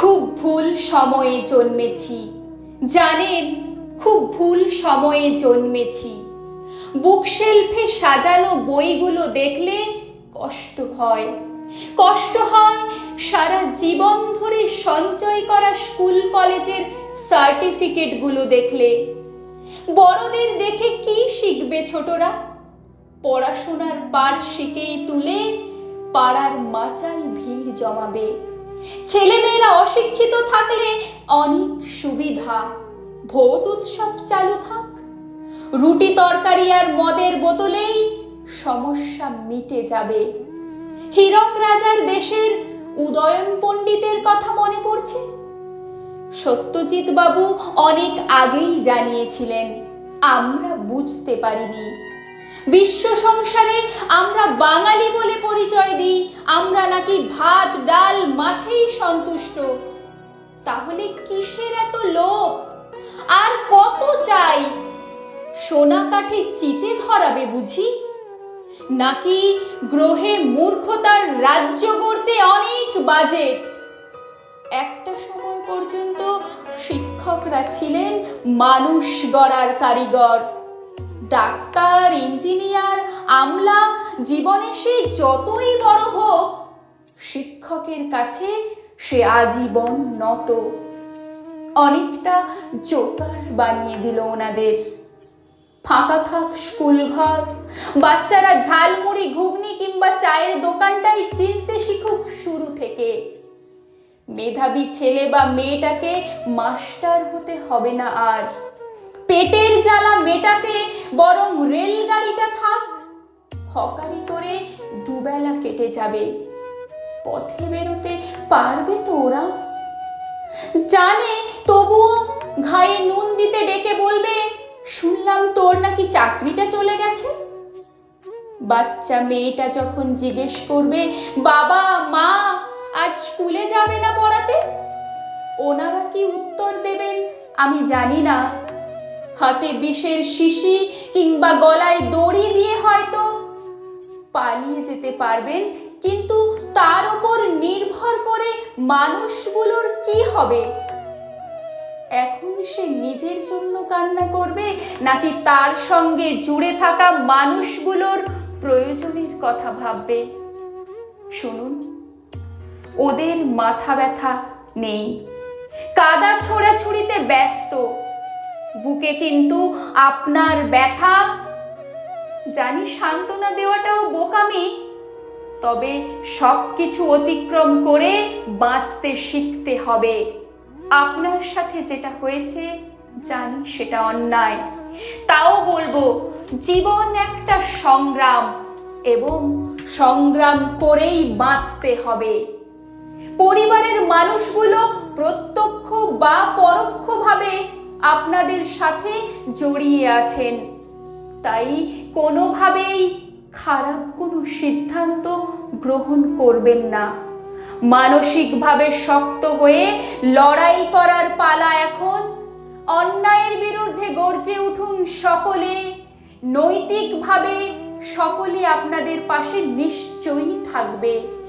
খুব ভুল সময়ে জন্মেছি। জানেন, খুব ভুল সময়ে জন্মেছি। বুকশেলফে সাজানো বইগুলো দেখলে কষ্ট হয়। কষ্ট হয় সারা জীবন ধরে সঞ্চয় করা স্কুল কলেজের সার্টিফিকেটগুলো দেখলে। বড়দের দেখে কি শিখবে ছোটরা? পড়াশোনার পার শিখেই তুলে পাড়ার মাচাল ভিড় জমাবে। ছেলেমেয়েরা অশিক্ষিত থাকলে অনেক সুবিধা। ভোট উৎসব চালু থাক। রুটি তরকারি আর মদের বোতলেই সমস্যা মিটে যাবে। হীরক রাজার দেশের উদয়ন পণ্ডিতের কথা মনে পড়ছে? সত্যজিৎ বাবু অনেক আগেই জানিয়েছিলেন, আমরা বুঝতে পারিনি। বিশ্ব সংসারে আমরা বাঙালি বলে নাকি ভাত, ডাল, মাছেই সন্তুষ্ট? তাহলে কিসের এত লোভ? আর কত চাই? সোনা কাঠে চিতে ধরাবে বুঝি? নাকি গ্রহে মূর্খতার রাজ্য গড়তে অনেক বাজেট একটা সময় পর্যন্ত শিক্ষকরা ছিলেন মানুষ গড়ার কারিগর। ডাক্তার, ইঞ্জিনিয়ার, আমলা, জীবনে সে যতই বড় হোক শিক্ষকের কাছে সে আজীবন নত। অনেকটা জোকার বানিয়ে দিল ওনাদের। ফাঁকা থাক স্কুল ঘর বাচ্চারা ঝালমুড়ি, ঘুগনি কিংবা চায়ের দোকানটাই চিনতে শিখুক শুরু থেকে। মেধাবী ছেলে বা মেয়েটাকে মাস্টার হতে হবে না আর। পেটের জ্বালা মেটাতে বরং রেলগাড়িটা থাক। হকারি করে দুবেলা কেটে যাবে। পথে বেরোতে পারবে তো ওরা জানে তবুও ঘায়ে নুন দিতে ডেকে বলবে, শুনলাম তোর নাকি চাকরিটা চলে গেছে? বাচ্চা মেয়েটা যখন জিজ্ঞেস করবে, বাবা, মা, আজ স্কুলে যাবে না পড়াতে? ওনারা কি উত্তর দেবেন আমি জানি না। হাতে বিষের শিশি কিংবা গলায় দড়ি দিয়ে হয়তো পালিয়ে যেতে পারবেন, কিন্তু মানুষগুলোর কি হবে? এখন সে নিজের জন্য কান্না করবে, নাকি তার সঙ্গে জুড়ে থাকা মানুষগুলোর প্রয়োজনের কথা ভাববে? শুনুন, ওদের মাথা ব্যথা নেই। কাদা ছোড়াছুড়িতে ব্যস্ত। বুকে কিন্তু আপনার ব্যথা। জানি সান্ত্বনা দেওয়াটাও বোকামি তবে সব কিছু অতিক্রম করে বাঁচতে শিখতে হবে। আপনার সাথে যেটা হয়েছে, জানি সেটা অন্যায়। তাও বলব, জীবন একটা সংগ্রাম এবং সংগ্রাম করেই বাঁচতে হবে। পরিবারের মানুষগুলো প্রত্যক্ষ বা পরোক্ষভাবে আপনাদের সাথে জড়িয়ে আছেন। তাই কোনোভাবেই খারাপ কোনো সিদ্ধান্ত গ্রহণ করবেন না। মানসিকভাবে শক্ত হয়ে লড়াই করার পালা এখন। অন্যায়ের বিরুদ্ধে গর্জে উঠুন সকলে। নৈতিকভাবে সকলে আপনাদের পাশে নিশ্চয়ই থাকবে।